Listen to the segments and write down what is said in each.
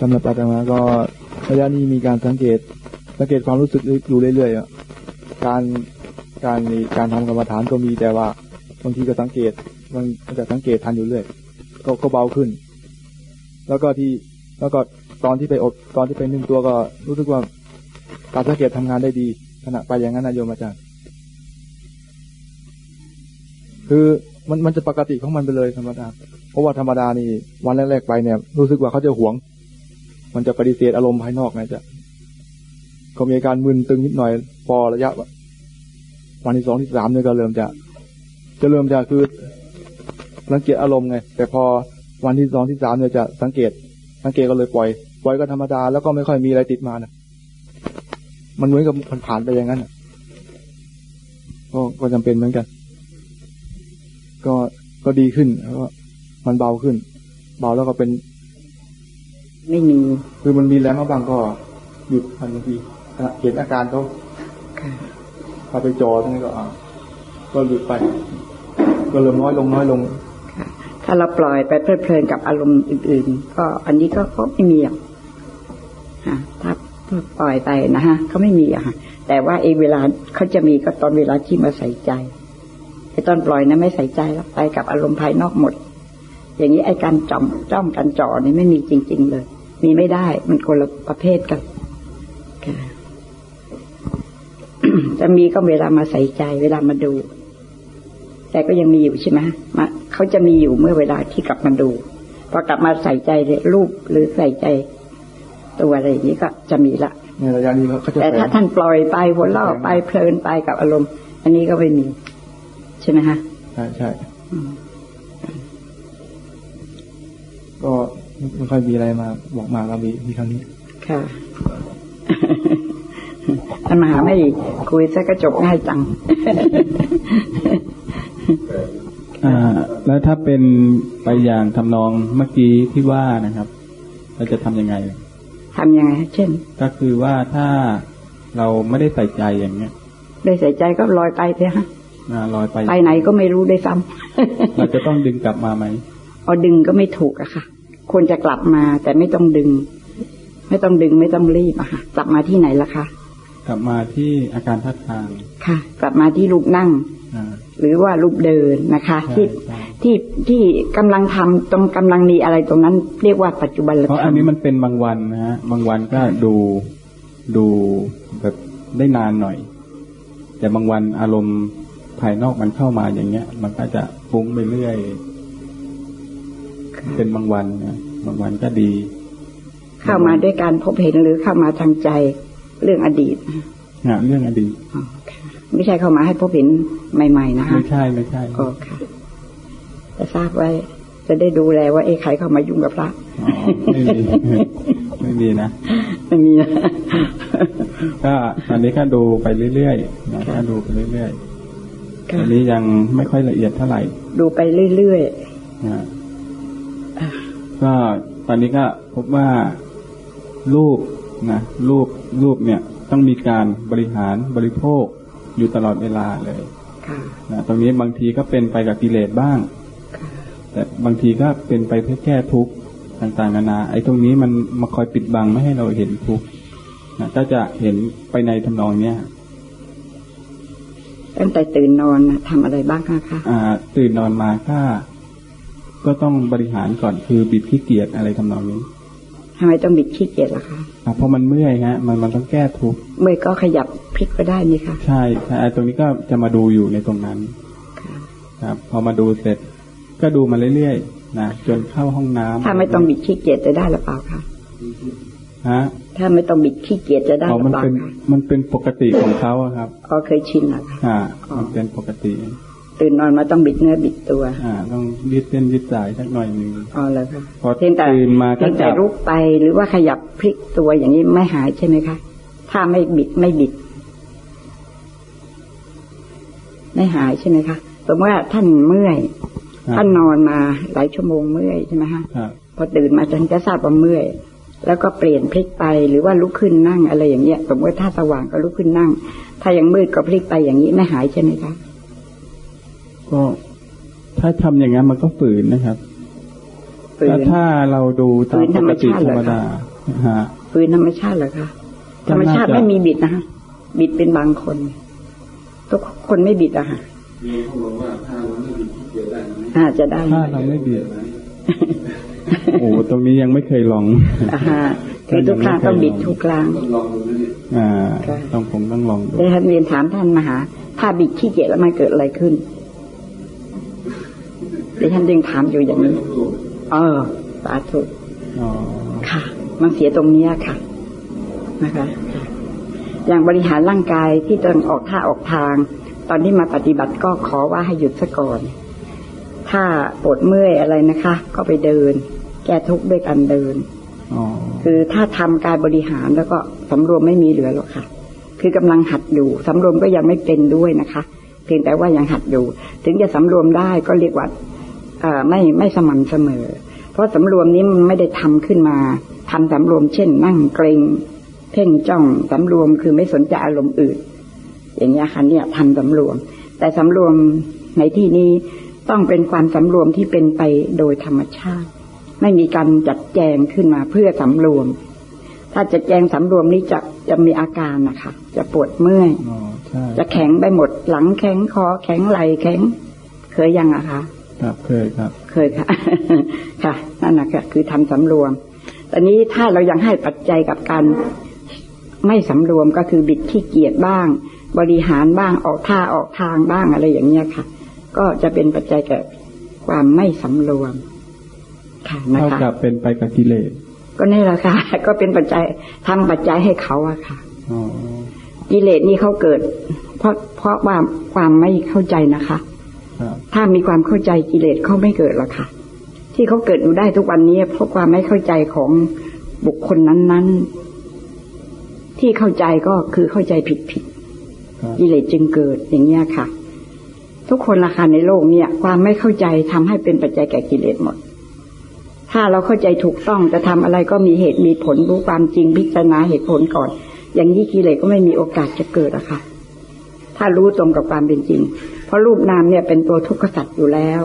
สำหรับอาตมาก็ระยะนี้มีการสังเกต สังเกตความรู้สึกอยู่เรื่อยๆการการการทำกรรมฐานก็มีแต่ว่าบางทีก็สังเกตมันจะสังเกตทันอยู่เรื่อยก็ก็เบาขึ้น แล้วก็ที่แล้วก็ตอนที่ไปอบตอนที่ไปนึ่งตัวก็รู้สึกว่าการสังเกตทำงานได้ดีขณะไปอย่างนั้นนะโยมอาจารย์ คือมันมันจะปกติของมันไปเลยธรรมดา เพราะว่าธรรมดานี่วันแรกๆไปเนี่ย รู้สึกว่าเขาจะหวง มันจะปฏิเสธอารมณ์ภายนอกนะจะก็มีอาการมึนตึงนิดหน่อยพอระยะ วันที่สองที่สามเนี่ยก็เริ่มจะ จะเริ่มจะคือสังเกตอารมณ์ไง แต่พอวันที่สองที่สามเนี่ยจะสังเกต สังเกตก็เลยปล่อย ปล่อยก็ธรรมดาแล้วก็ไม่ค่อยมีอะไรติดมานะมันเหมือนกับมันผ่านไปอย่างนั้นนะก็ก็จำเป็นเหมือนกัน ก็ก็ดีขึ้นแล้วก็มันเบาขึ้น เบาแล้วก็เป็น ไม่มี คือมันมีแรงมาบางก็หยุดทันทีเห็นอาการเขาค่ะพาไปจอตรงนี้ก็อ่าก็หยุดไป ก็เริ่มน้อยลงน้อยลงค่ะถ้าเราปล่อยไปเพลิดเพลินกับอารมณ์อื่น ๆ ก็อันนี้ก็ก็ไม่มีอะฮะถ้าถ้าปล่อยไปนะฮะเขาไม่มีอะฮะแต่ว่าเองเวลาเขาจะมีก็ตอนเวลาที่มาใส่ใจไอ้ตอนปล่อยนะไม่ใส่ใจแล้วไปกับอารมณ์ภายนอกหมด อย่างนี้ไอ้การจ้องจ้องการจ่อนี่ไม่มีจริง ๆ เลย มีไม่ได้ มันคนละประเภทกันค่ะจะมีก็เวลามาใส่ใจ เวลามาดู แต่ก็ยังมีอยู่ใช่ไหมมาเขาจะมีอยู่เมื่อเวลาที่กลับมาดูพอกลับมาใส่ใจรูปหรือใส่ใจตัวอะไรอย่างนี้ก็จะมีละในระยะนี้เขาจะแต่ถ้าแฝงท่านปล่อยไปหัวเราะไปเพลินไปกับอารมณ์ อันนี้ก็ไม่มี ใช่ไหมฮะใช่ใช่อืมก็ ไม่ค่อยมีอะไรมา บอกมาเรามีมีครั้งนี้ ค่ะท่านมหาไม่คุยซะก็จบง่ายจังอ่าแล้วถ้าเป็นไปอย่างทำนองเมื่อกี้ที่ว่านะครับ เราจะทำยังไงทำยังไงฮะเช่น ก็คือว่าถ้าเราไม่ได้ใส่ใจอย่างเงี้ย ได้ใส่ใจก็ลอยไปเถอะฮะอ่าลอยไป ไปไหนก็ไม่รู้ได้วยซ้ำเราจะต้องดึงกลับมาไหมเอาดึงก็ไม่ถูกอะค่ะ ควรจะกลับมา แต่ไม่ต้องดึง ไม่ต้องดึงไม่ต้องรีบอะค่ะ กลับมาที่ไหนล่ะคะกลับมาที่อาการท่าทางค่ะ กลับมาที่รูปนั่งอ่าหรือว่ารูปเดินนะคะใช่ที่ใช่ที่ที่กำลังทำตรงกำลังมีอะไรตรงนั้น เรียกว่าปัจจุบันเพราะธรอัรนมนี้มันเป็นบางวันนะฮะบางวันก็ดูดูแบบได้นานหน่อย แต่บางวันอารมณ์ภายนอกมันเข้ามาอย่างเงี้ย มันก็จะฟุ้งไปเรื่อย เป็นบางวันนะบางวันก็ดี เข้ามาด้วยการพบเห็นหรือเข้ามาทางใจเรื่องอดีตงานเรื่องอดีตอ๋อค่ะไม่ใช่เข้ามาให้พบเห็นใหม่ ๆ นะคะไม่ใช่ไม่ใช่โอ้ค่ะจะทราบไว้ จะได้ดูแลว่าเอ๊ะใครเข้ามายุ่งกับพระอ๋อไม่มีไม่มีนะไม่มีนะก็ตอนนี้ก็ดูไปเรื่อยๆนะก็ดูไปเรื่อยๆค่ะอันนี้ยังไม่ค่อยละเอียดเท่าไหร่ ดูไปเรื่อยนะ ก็ตอนนี้ก็พบว่ารูปนะรูปรูปเนี่ยต้องมีการบริหารบริโภคอยู่ตลอดเวลาเลยๆค่ะนะตรงนี้บางทีก็เป็นไปกับกิเลสบ้างค่ะแต่บางทีก็เป็นไปเพื่อแก้ทุกข์ต่างๆนานา ไอ้ตรงนี้มันมาคอยปิดบังไม่ให้เราเห็นทุกข์นะก็จะเห็นไปในทำนองเนี้ยตั้งแต่ตื่นนอนนะทำอะไรบ้างคะคะอ่า ตื่นนอนมาก็ ก็ต้องบริหารก่อนคือบิดขี้เกียจอะไรทำนองนี้ทำไมต้องบิดขี้เกียจล่ะคะอ่าเพราะมันเมื่อยฮะ มันมันต้องแก้ทุกข์เมื่อยก็ขยับพลิกก็ได้นี่ค่ะ ใช่ใช่ไอ้ตรงนี้ก็จะมาดูอยู่ในตรงนั้นค่ะครับ พอมาดูเสร็จก็ดูมาเรื่อยๆนะจนเข้าห้องน้ำถ้าไม่ต้องบิดขี้เกียจจะได้หรือเปล่าคะฮะถ้าไม่ต้องบิดขี้เกียจจะได้อ๋อหรือมันเปล่าเป็นคะมันเป็นปกติของเขาอะครับอ๋อเคยชินเหรอคะอ่ามันเป็นปกติ ตื่นนอนมาต้องบิดเนื้อบิดตัวอ่าต้องยืดเส้นยืดสายสักหน่อยหนึ่งอ๋อเลยค่ะพอเพียงแต่ตื่นมาก็เพียงแต่จับลุกไปหรือว่าขยับพลิกตัวอย่างนี้ไม่หายใช่ไหมคะถ้าไม่บิดไม่บิด ไม่หายใช่ไหมคะสมมติว่าท่านเมื่อยท่านนอนมาหลายชั่วโมงเมื่อยใช่ไหมคะครับพอตื่นมาท่านจะทราบว่าเมื่อยแล้วก็เปลี่ยนพลิกไปหรือว่าลุกขึ้นนั่งอะไรอย่างเงี้ย สมมติว่าถ้าสว่างก็ลุกขึ้นนั่ง ถ้ายังมืดก็พลิกไปอย่างนี้ไม่หายใช่ไหมคะ ก็ถ้าทำอย่างนั้นมันก็ฝืนนะครับฝืแต่นถ้าเราดูตามฝืนปธรรมกติชาติธเหรรอรมคะดาฮะฝืนธรรมชาติเหรอคะก็ธรรมน่าชาติจะไม่มีบิดนะคะบิดเป็นบางคนทุกคนไม่บิดอะค่ะอาจจะได้ถ้าเราไม่เบียดโอ้ตรงนี้ยังไม่เคยลองอ่าฮะคือทุกครั้งต้องบิดทุกครั้งอ่าค่ะต้องผมต้องลองดูได้ท่านเรียนถามท่านมหา ถ้าบิดขี้เกียจแล้วมันเกิดอะไรขึ้น ดิฉันจึงถามอยู่อย่างนี้ เออ สาธุอ๋อค่ะ มันเสียตรงเนี้ยค่ะ นะคะ อย่างบริหารร่างกายที่ต้องออกท่าออกทาง ตอนที่มาปฏิบัติก็ขอว่าให้หยุดซะก่อน ถ้าปวดเมื่อยอะไรนะคะ ก็ไปเดิน แก้ทุกข์ด้วยการเดินอ๋อคือถ้าทำการบริหารแล้วก็สำรวมไม่มีเหลือหรอกค่ะ คือกำลังหัดอยู่สำรวมก็ยังไม่เป็นด้วยนะคะ เพียงแต่ว่ายังหัดอยู่ ถึงจะสำรวมได้ก็เรียกว่าเอ่อ ไม่ไม่สม่ำเสมอ เพราะสำรวมนี้มันไม่ได้ทำขึ้นมาทำสำรวมเช่น นั่งเกรงเพ่งจ้องสำรวมคือไม่สนใจอารมณ์อื่น อย่างเงี้ยค่ะเนี่ยทำสำรวม แต่สำรวมในที่นี้ต้องเป็นความสำรวมที่เป็นไปโดยธรรมชาติ ไม่มีการจัดแจงขึ้นมาเพื่อสำรวม ถ้าจัดแจงสำรวมนี้จะจะมีอาการนะคะ จะปวดเมื่อยอ๋อใช่จะแข็งไปหมด หลังแข็งคอแข็งไหล่แข็ง เคยยังอะคะ ครับเคยครับ เคยค่ะ ค่ะนั่นนะค่ะคือทำสำรวมตอนนี้ถ้าเรายังให้ปัจจัยกับการไม่สำรวมก็คือบิดขี้เกียจบ้าง บริหารบ้างออกท่าออกทางบ้างอะไรอย่างเงี้ยค่ะ ก็จะเป็นปัจจัยแก่ความไม่สำรวม ค่ะนะเท่าคะกับเป็นไปกับกิเลสก็นี่แหละค่ะ ก็เป็นปัจจัยทำปัจจัยให้เขาอะค่ะอ๋อกิเลสนี่เขาเกิด เพราะเพราะว่าความไม่เข้าใจนะคะครับ ถ้ามีความเข้าใจกิเลสเขาไม่เกิดหรอกค่ะ ที่เขาเกิดอยู่ได้ทุกวันนี้ เพราะความไม่เข้าใจของบุคคลนั้นๆ ที่เข้าใจก็คือเข้าใจผิดครับๆกิเลสจึงเกิดอย่างเงี้ยค่ะ ทุกคนราคาในโลกเนี่ย ความไม่เข้าใจทำให้เป็นปัจจัยแก่กิเลสหมด ถ้าเราเข้าใจถูกต้องจะทำอะไรก็มีเหตุมีผลรู้ความจริงพิจารณาเหตุผลก่อน อย่างนี้กิเลสก็ไม่มีโอกาสจะเกิดอะค่ะ ถ้ารู้ตรงกับความเป็นจริง เพราะรูปนามเนี่ยเป็นตัวทุกข์กษัตริย์อยู่แล้ว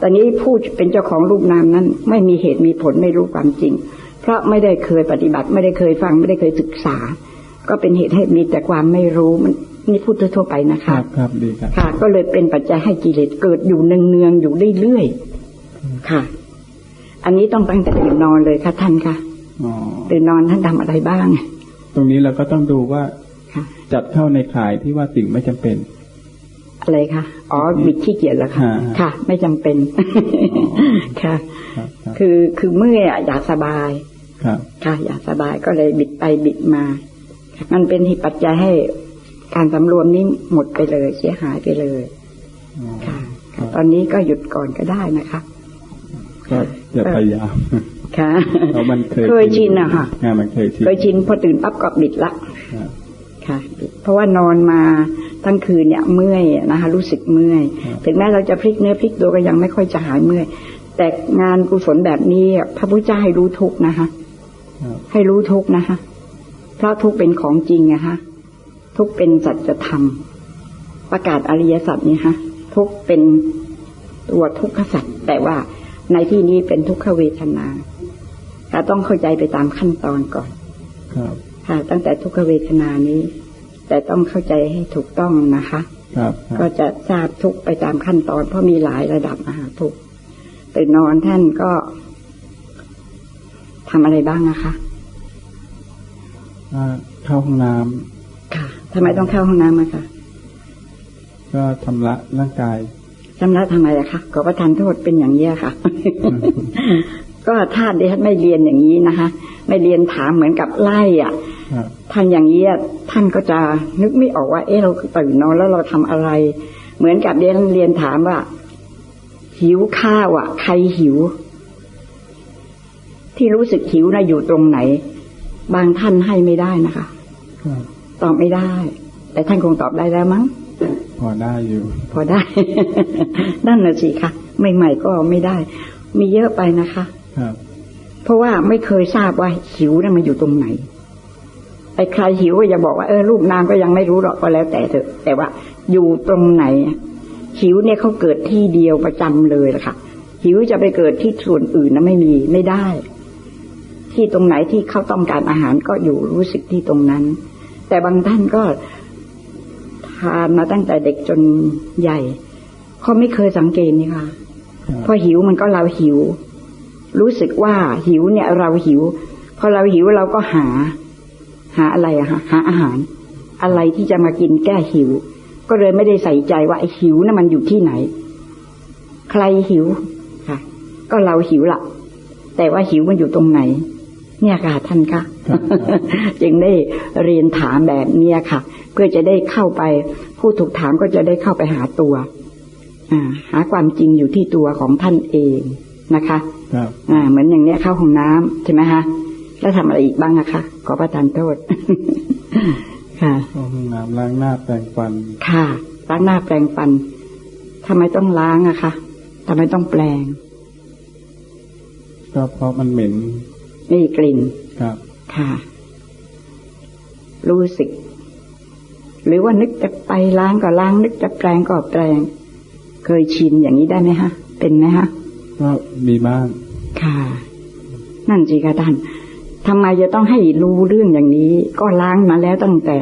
ตอนนี้ผู้เป็นเจ้าของรูปนามนั้น ไม่มีเหตุมีผลไม่รู้ความจริง เพราะไม่ได้เคยปฏิบัติ ไม่ได้เคยฟังไม่ได้เคยศึกษา ก็เป็นเหตุให้มีแต่ความไม่รู้มันนี่พูดทั่วๆไปนะครัคะบครับดีครับค่ะ ก็เลยเป็นปัจจัยให้กิเลสเกิดอยู่เนืองๆอยู่เรื่อยๆค่ะ อันนี้ต้องตั้งแต่ตื่นนอนเลยค่ะท่านค่ะอ๋อตื่นนอนท่านทำอะไรบ้าง ตรงนี้เราก็ต้องดูว่าค่ะจัดเข้าในข่ายที่ว่าสิ่งไม่จำเป็น อะไรคะอ๋อบิดขี้เกียจแล้วค่ะฮะค่ะ ไม่จำเป็นค่ะครับครับคือคือเมื่อยอะอยากสบายครับค่ะ อยากสบายก็เลยบิดไปบิดมา มันเป็นเหตุปัจจัยให้การสำรวมนี้หมดไปเลย เสียหายไปเลยอ๋อค่ะครับตอนนี้ก็หยุดก่อนก็ได้นะคะก็จะพยายามค่ะเพราะมันเคยเคยชินอะค่ะอ่ามันเคยชินเคยชินพอตื่นปั๊บก็บิดละครับค่ะ เพราะว่านอนมา ทั้งคืนเนี่ยเมื่อยนะคะรู้สึกเมื่อยครับถึงแม้เราจะพลิกเนื้อพลิกตัวก็ยังไม่ค่อยจะหายเมื่อย แต่งานกุศลแบบนี้พระพุทธเจ้าให้รู้ทุกข์นะคะครับให้รู้ทุกข์นะคะเพราะทุกข์เป็นของจริงอะฮะทุกข์เป็นสัจธรรม ประกาศอริยสัจนี่ฮะทุกข์เป็นตัวทุกขสัจแต่ว่าในที่นี้เป็นทุกขเวทนาแต่ต้องเข้าใจไปตามขั้นตอนก่อน ครับ ค่ะ ตั้งแต่ทุกขเวทนานี้ แต่ต้องเข้าใจให้ถูกต้องนะคะ ครับคก็รับจะทราบทุกข์ไปตามขั้นตอน เพราะมีหลายระดับนะคะทุกข์ตื่นนอนท่านก็ทำอะไรบ้างนะคะอ่าเข้าห้องน้ำค่ะทำไมต้องเข้าห้องน้ำอะคะก็ทำละร่างกายชำระทำไมอะคะขอประทานโทษเป็นอย่างนี้ยค่ะ ก็ถ้าดิฉันไม่เรียนอย่างนี้นะคะไม่เรียนถามเหมือนกับไล่อะครับท่านอย่างนี้อะท่านก็จะนึกไม่ออกว่า เอ๊ะเราตื่นนอนแล้วเราทำอะไร เหมือนกับเรียนเรียนถามว่า หิวข้าวอะใครหิว ที่รู้สึกหิวนะอยู่ตรงไหน บางท่านให้ไม่ได้นะคะครับตอบไม่ได้ แต่ท่านคงตอบได้แล้วมั้งพอได้อยู่ พอได้ นั่นน่ะสิค่ะใหม่ๆก็ไม่ได้ มีเยอะไปนะคะครับ เพราะว่าไม่เคยทราบว่าหิวน่ะมันอยู่ตรงไหนไอ้ใครหิวก็อย่าบอกว่าเออรูปนามก็ยังไม่รู้หรอกก็แล้วแต่เถอะ แต่ว่าอยู่ตรงไหน หิวเนี่ยเขาเกิดที่เดียวประจำเลยล่ะค่ะ หิวจะไปเกิดที่ส่วนอื่นนะไม่มีไม่ได้ ที่ตรงไหนที่เขาต้องการอาหารก็อยู่รู้สึกที่ตรงนั้น แต่บางท่านก็ทานมาตั้งแต่เด็กจนใหญ่เขาไม่เคยสังเกตนี่ค่ะพอหิวมันก็เราหิว รู้สึกว่าหิวเนี่ยเราหิว พอเราหิวเราก็หา หาอะไรอะฮะหาอาหาร อะไรที่จะมากินแก้หิว ก็เลยไม่ได้ใส่ใจว่าไอ้หิวน่ะมันอยู่ที่ไหน ใครหิวค่ะ ก็เราหิวละแต่ว่าหิวมันอยู่ตรงไหน เนี่ยค่ะท่านคะจึงได้เรียนถามแบบเนี้ยค่ะ เพื่อจะได้เข้าไป ผู้ถูกถามก็จะได้เข้าไปหาตัวอ่าหาความจริงอยู่ที่ตัวของท่านเอง นะคะครับอ่าเหมือนอย่างเนี้ยเข้าห้องน้ำใช่ไหมคะแล้วทำอะไรอีกบ้างอะคะขอประทานโทษ ค่ะเข้าห้องน้ำล้างหน้าแปรงฟัน ค่ะล้างหน้าแปรงฟันทำไมต้องล้างอะคะทำไมต้องแปลงก็เพราะมันเหม็นนี่กลิ่นครับค่ะ รู้สึก หรือว่านึกจะไปล้างก็ล้าง นึกจะแปลงก็แปลงเคยชินอย่างนี้ได้ไหมฮะ เป็นไหมฮะ ก็มีบ้าง ค่ะ นั่นสิคะท่านทำไมจะต้องให้รู้เรื่องอย่างนี้ ก็ล้างมาแล้วตั้งแต่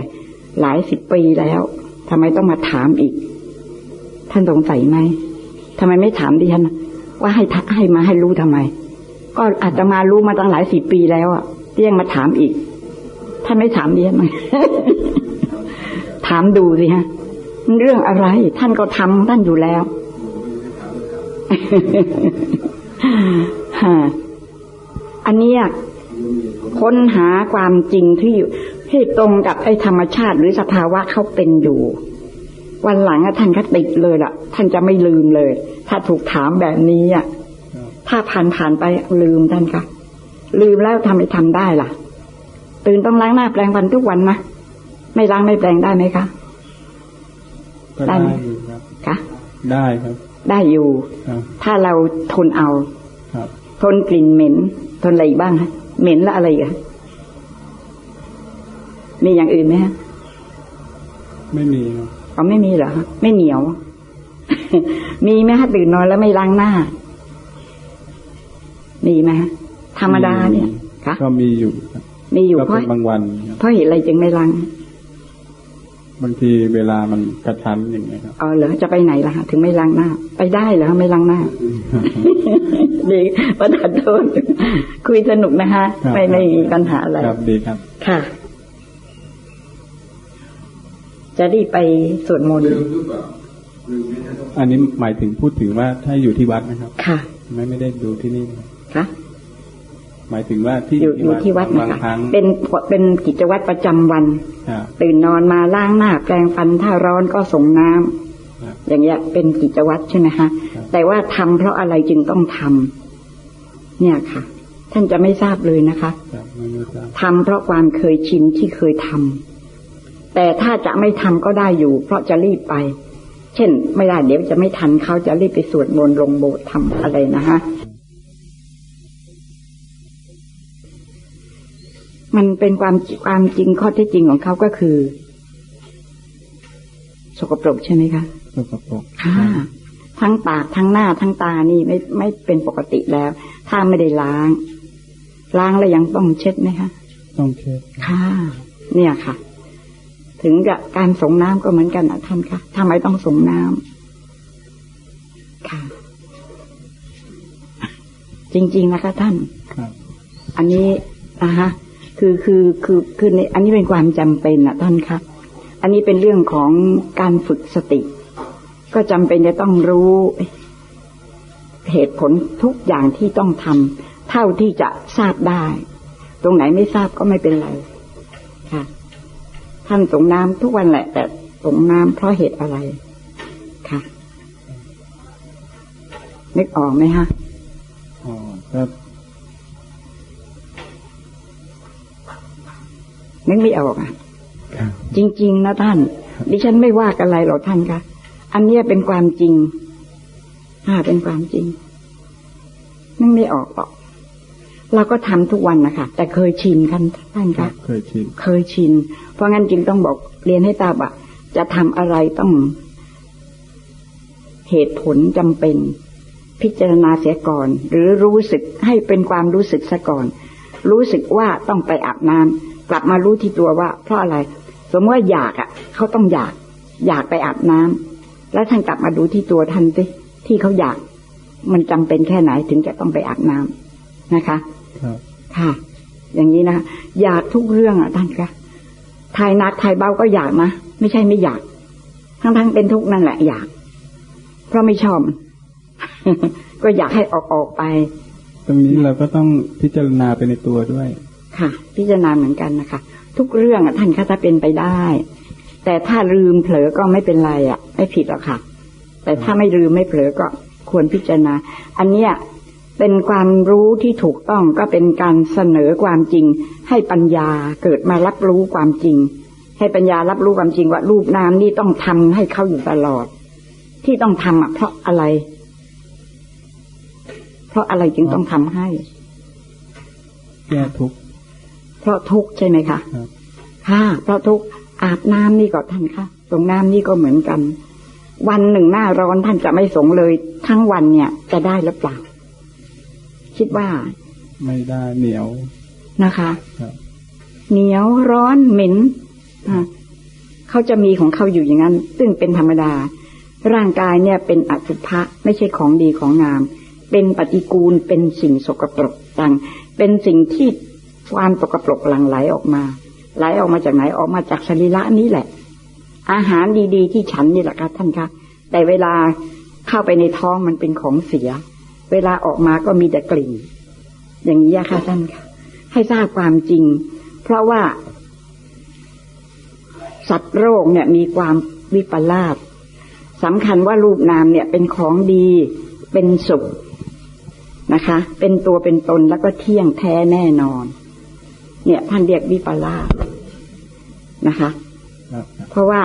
หลายสิบปีแล้วทำไมต้องมาถามอีก ท่านสงสัยไหมทำไมไม่ถามดิฉันน่ะว่าให้ทะให้มาให้รู้ทำไม ก็อาจจะมารู้มาตั้งหลายสิบปีแล้วอะเรียงมาถามอีก ท่านไม่ถามดิฉันไหมถามดูสิฮะเรื่องอะไร ท่านก็ทำท่านอยู่แล้ว อันเนี้ยค้นหาความจริงที่อยู่ที่ตรงกับไอ้ธรรมชาติหรือสภาวะเขาเป็นอยู่ วันหลังอะท่านก็ติดเลยล่ะ ท่านจะไม่ลืมเลย ถ้าถูกถามแบบนี้อะครับถ้าผ่านผ่านไปลืมท่านคะลืมแล้วทำไมทำได้ล่ะ ตื่นต้องล้างหน้าแปรงฟันทุกวันนะไม่ล้างไม่แปรงได้ไหมคะก็ได้ได้ไหมอยู่ครับคะได้ครับ ได้อยู่ครับถ้าเราทนเอาครับทนกลิ่นเหม็น ทนอะไรอีกบ้างฮะเหม็นแล้วอะไรอีกอะมีอย่างอื่นไหมฮะไม่มีครับอ๋อไม่มีเหรอฮะไม่เหนียว มีไหมฮะตื่นนอนแล้วไม่ล้างหน้า มีไหมฮะธรรมดาเนี่ยคะก็มีอยู่ครับมีอยู่ก็เพราะเป็นบางวันครับเพราะเหตุอะไรจึงไม่ล้าง บางทีเวลามันกระชั้นอย่างเงี้ยครับอ๋อเหรอจะไปไหนล่ะฮะถึงไม่ล้างหน้า ไปได้เหรอฮะไม่ล้างหน้าดีประทานโทษคุยสนุกนะคะครับไม่ไม่มีปัญหาอะไรครับดีครับ ค่ะ จะรีบไปสวดมนต์อันนี้หมายถึงพูดถึงว่าถ้าอยู่ที่วัดนะครับ ค่ะ ไม่ไม่ได้ดูที่นี่นะครับค่ะ หมายถึงว่าที่อยู่อยู่ที่วัดนะบางคะครั้งเป็นเป็นกิจวัตรประจำวันครับตื่นนอนมาล้างหน้าแปรงฟันถ้าร้อนก็ส่งน้ำครับอย่างเงี้ยเป็นกิจวัตรใช่ไหมคะครับแต่ว่าทำเพราะอะไรจึงต้องทำเนี่ยค่ะ ท่านจะไม่ทราบเลยนะคะครับไม่รู้จักทำเพราะความเคยชินที่เคยทำแต่ถ้าจะไม่ทำก็ได้อยู่ เพราะจะรีบไป เช่น ไม่ได้เดี๋ยวจะไม่ทันเขาจะรีบไปสวดมนต์ลงโบสถ์ทำอะไรนะฮะ มันเป็นความความจริงข้อเท็จจริงของเขาก็คือ สกปรกใช่ไหมคะสกปรกค่ะทั้งปากทั้งหน้าทั้งตานี่ไม่ไม่เป็นปกติแล้ว ถ้าไม่ได้ล้าง ล้างแล้วยังต้องเช็ดไหมคะต้องเช็ดค่ะ เนี่ยค่ะ ถึงกับการส่งน้ำก็เหมือนกันนะท่านคะทำไมต้องส่งน้ำค่ะ จริง ๆ นะคะท่านครับอันนี้นะฮะ คือคือคือคือในอันนี้เป็นความจำเป็นนะท่านครับ อันนี้เป็นเรื่องของการฝึกสติ ก็จำเป็นจะต้องรู้เหตุผลทุกอย่างที่ต้องทำเท่าที่จะทราบได้ ตรงไหนไม่ทราบก็ไม่เป็นไรค่ะท่านสงน้ำทุกวันแหละ แต่สงน้ำเพราะเหตุอะไรค่ะนึกออกไหมฮะอ๋อก็ นึกไม่ออกอะครับจริง ๆ นะท่าน ดิฉันไม่ว่ากันอะไรหรอกท่านคะอันเนี้ยเป็นความจริงอ่าเป็นความจริงนึกไม่ออกหรอกเราก็ทำทุกวันนะคะแต่เคยชินกันท่านครัคะบเคยชินเคยชิน เพราะงั้นจึงต้องบอกเรียนให้ตาบะจะทำอะไรต้อง เหตุผลจำเป็น พิจารณาเสียก่อน หรือรู้สึกให้เป็นความรู้สึกซะก่อน รู้สึกว่าต้องไปอาบน้ำ กลับมารู้ที่ตัวว่า เพราะอะไร สมมติว่าอยากอะเขาต้องอยาก อยากไปอาบน้ำแล้วท่านกลับมาดูที่ตัวท่านสิที่เขาอยาก มันจำเป็นแค่ไหนถึงจะต้องไปอาบน้ำนะคะครับค่ะ อย่างนี้นะอยากทุกเรื่องอะท่านคะทายหนักทายเบาก็อยากนะไม่ใช่ไม่อยาก ทั้งๆเป็นทุกข์นั่นแหละอยาก เพราะไม่ชอบมันก็อยากให้ออกออกไป ตรงนี้เราก็ต้องพิจารณาไปในตัวด้วย ค่ะ พิจารณาเหมือนกันนะคะ ทุกเรื่องท่านคะถ้าเป็นไปได้ แต่ถ้าลืมเผลอก็ไม่เป็นไรอะ ไม่ผิดหรอกค่ะ แต่ถ้าไม่ลืมไม่เผลอก็ควรพิจารณา อันเนี้ยเป็นความรู้ที่ถูกต้องก็เป็นการเสนอความจริง ให้ปัญญาเกิดมารับรู้ความจริง ให้ปัญญารับรู้ความจริงว่ารูปนามนี่ต้องทำให้เขาอยู่ตลอด ที่ต้องทำอะเพราะอะไร เพราะอะไรจึงต้องทำให้ แก้ทุกข์ เพราะทุกข์ใช่ไหมคะครับค่ะเพราะทุกข์อาบน้ำนี่ก็ท่านคะตรงน้ำนี่ก็เหมือนกัน วันหนึ่งหน้าร้อนท่านจะไม่สงเลย ทั้งวันเนี่ยจะได้หรือเปล่า คิดว่า ไม่ได้เหนียวนะคะครับเหนียวร้อนเหม็นอะเขาจะมีของเขาอยู่อย่างนั้น ซึ่งเป็นธรรมดา ร่างกายเนี่ยเป็นอสุภะไม่ใช่ของดีของงาม เป็นปฏิกูลเป็นสิ่งสกปรกต่างเป็นสิ่งที่ ความสกปรกหลั่งไหลออกมา ไหลออกมาจากไหนออกมาจากสรีระนี้แหละ อาหารดีๆ ที่ฉันนี่แหละครับท่านคะแต่เวลาเข้าไปในท้องมันเป็นของเสีย เวลาออกมาก็มีแต่กลิ่น อย่างนี้ค่ะท่านคะให้ทราบความจริง เพราะว่า สัตว์โรคเนี่ยมีความวิปลาสสำคัญว่ารูปนามเนี่ยเป็นของดี เป็นสุขนะคะ เป็นตัวเป็นตนแล้วก็เที่ยงแท้แน่นอน เนี่ยท่านเรียกวิปลาสนะคะครับครับเพราะว่า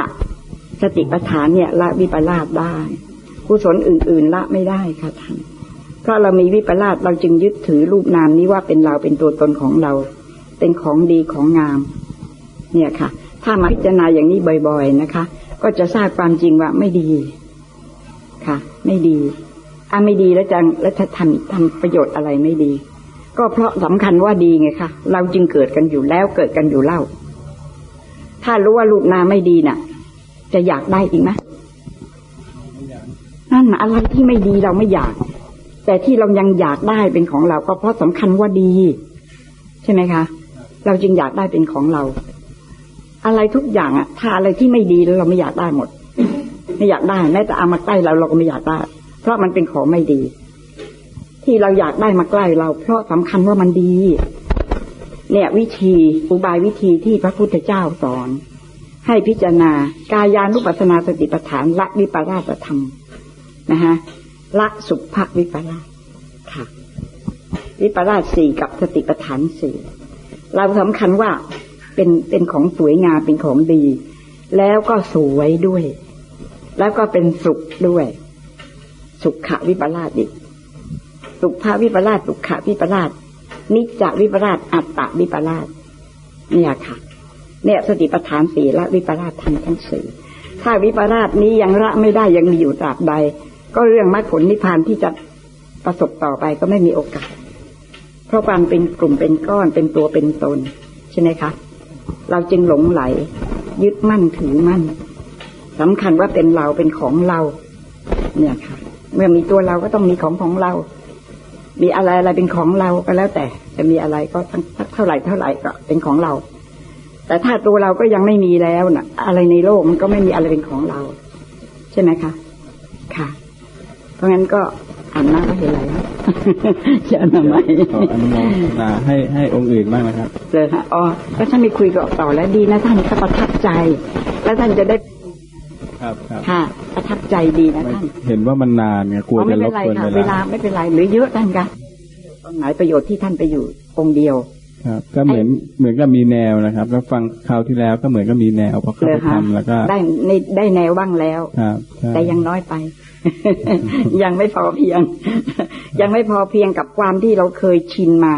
สติปัฏฐานเนี่ยละวิปลาสได้กุศลอื่น ๆ ละไม่ได้ค่ะท่านเพราะเรามีวิปลาสเราจึงยึดถือรูปนามนี้ว่าเป็นเราเป็นตัวตนของเรา เป็นของดีของงาม เนี่ยค่ะ ถ้ามาพิจารณาอย่างนี้บ่อย ๆนะคะ ก็จะทราบความจริงว่าไม่ดีค่ะ ไม่ดีอะไม่ดีแล้วจะแล้วจะทำทำประโยชน์อะไรไม่ดี ก็เพราะสำคัญว่าดีไงคะเราจึงเกิดกันอยู่แล้วเกิดกันอยู่เล่า ถ้ารู้ว่ารูปนามไม่ดีน่ะ จะอยากได้อีกไหมนั่นนะอะไรที่ไม่ดีเราไม่อยาก แต่ที่เรายังอยากได้เป็นของเราก็เพราะสำคัญว่าดี ใช่ไหมคะ เราจึงอยากได้เป็นของเรา อะไรทุกอย่างอะถ้าอะไรที่ไม่ดีแล้วเราไม่อยากได้หมด ไม่อยากได้แม้แต่เอามาใกล้เราเราก็ไม่อยากได้ เพราะมันเป็นของไม่ดี ที่เราอยากได้มาใกล้เรา เพราะสำคัญว่ามันดี เนี่ยวิธีอุบายวิธีที่พระพุทธเจ้าสอน ให้พิจารณากายานุปัสสนาสติปัฏฐานละวิปลาสธรรมนะฮะละสุภวิปลาสค่ะ วิปลาสสี่กับสติปัฏฐานสี่เราสำคัญว่าเป็นเป็นของสวยงามเป็นของดี แล้วก็สวยด้วย แล้วก็เป็นสุขด้วย สุขวิปลาสอีก สุขวิปลาสสุขวิปลาสนิจจวิปลาสอัตตวิปลาสเนี่ยค่ะ เนี่ยสติปัฏฐานสี่ละวิปลาสทั้งทั้งสี่ถ้าวิปลาสนี้ยังละไม่ได้ยังมีอยู่ตราบใด ก็เรื่องมรรคผลนิพพานที่จะประสบต่อไปก็ไม่มีโอกาส เพราะความเป็นกลุ่มเป็นก้อนเป็นตัวเป็นตน ใช่ไหมคะ เราจึงหลงไหล ยึดมั่นถือมั่นสำคัญว่าเป็นเราเป็นของเรา เนี่ยค่ะ เมื่อมีตัวเราก็ต้องมีของของเรา มีอะไรอะไรเป็นของเราก็แล้วแต่ จะมีอะไรก็ทั้งเท่าไหร่เท่าไหร่ก็เป็นของเรา แต่ถ้าตัวเราก็ยังไม่มีแล้วนะอะไรในโลกมันก็ไม่มีอะไรเป็นของเรา ใช่ไหมคะ ค่ะ เพราะงั้นก็อ่านหน้าก็เห็นอะไรจะทำไมขออนุโมทนาให้ให้องค์อื่นบ้างนะครับ เลยฮะอ๋อก็ท่านมีคุยกับต่อแล้วดีนะท่านก็ประทับใจ แล้วท่านจะได้ ครับครับค่ะ ประทับใจดีนะไม่ท่านเห็นว่ามันนานไงกลัวอ๋อจะไม่รเป็บนไรกวนค่ะเวเวลาลาไม่เป็นไรหรือเยอะท่านคะตรงไหนประโยชน์ที่ท่านไปอยู่องค์เดียวครับก็เหมือนเหมือนกับมีแนวนะครับ แล้วฟังคราวที่แล้วก็เหมือนกับมีแนวพอเข้าเลไปยค่ะทำแล้วก็ได้ในได้แนวบ้างแล้วครับใช่แต่ยังน้อยไป ยังไม่พอเพียง ยังไม่พอเพียงกับความที่เราเคยชินมา